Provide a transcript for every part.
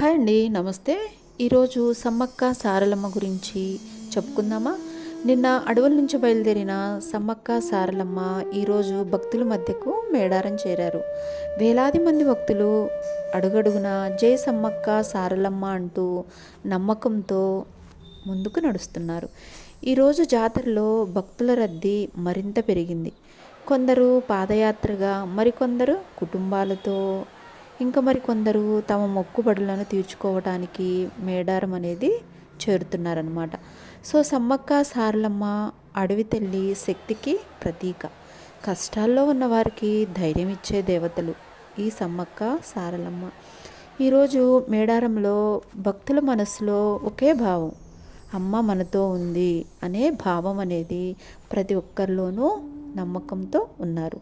Hi అండి నమస్తే. ఈరోజు సమ్మక్క సారలమ్మ గురించి చెప్పుకుందామా? నిన్న అడవుల నుంచి బయలుదేరిన సమ్మక్క సారలమ్మ ఈరోజు భక్తుల మధ్యకు మేడారం చేరారు. వేలాది మంది భక్తులు అడుగడుగున జై సమ్మక్క సారలమ్మ అంటూ నమ్మకంతో ముందుకు నడుస్తున్నారు. ఈరోజు జాతరలో భక్తుల రద్దీ మరింత పెరిగింది. కొందరు పాదయాత్రగా మరికొందరు కుటుంబాలతో ఇంకా మరి కొందరు తమ మొక్కుబడులను తీర్చుకోవడానికి మేడారం అనేది చేరుతున్నారనమాట సో సమ్మక్క సారలమ్మ అడవి తల్లి శక్తికి ప్రతీక. కష్టాల్లో ఉన్న వారికి ధైర్యం ఇచ్చే దేవతలు ఈ సమ్మక్క సారలమ్మ. ఈరోజు మేడారంలో భక్తుల మనసులో ఒకే భావం అమ్మ మనతో ఉంది అనే భావం అనేది ప్రతి ఒక్కరిలోనూ నమ్మకంతో ఉన్నారు.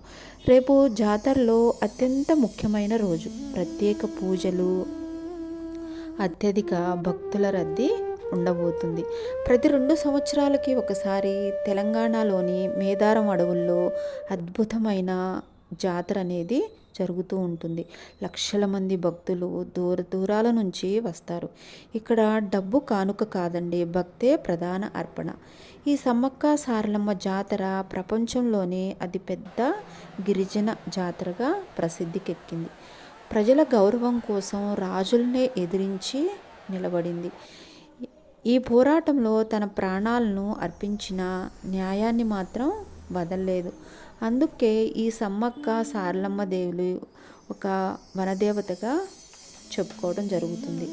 రేపు జాతరలో అత్యంత ముఖ్యమైన రోజు ప్రత్యేక పూజలు అత్యధిక భక్తుల రద్దీ ఉండబోతుంది. ప్రతి రెండు సంవత్సరాలకి ఒకసారి తెలంగాణలోని మేదారం అడవుల్లో అద్భుతమైన జాతర అనేది జరుగుతూ ఉంటుంది. లక్షల మంది భక్తులు దూర దూరాల నుంచి వస్తారు. ఇక్కడ డబ్బు కానుక కాదండి భక్తే ప్రధాన అర్పణ. ఈ సమ్మక్క సారలమ్మ జాతర ప్రపంచంలోనే అతిపెద్ద గిరిజన జాతరగా ప్రసిద్ధికెక్కింది. ప్రజల గౌరవం కోసం రాజుల్నే ఎదిరించి నిలబడింది. ఈ పోరాటంలో తన ప్రాణాలను అర్పించిన న్యాయాన్ని మాత్రం వదలలేదు. అందుకే ఈ సమ్మక్క సారలమ్మ దేవులు ఒక వనదేవతగా చెప్పుకోవడం జరుగుతుంది.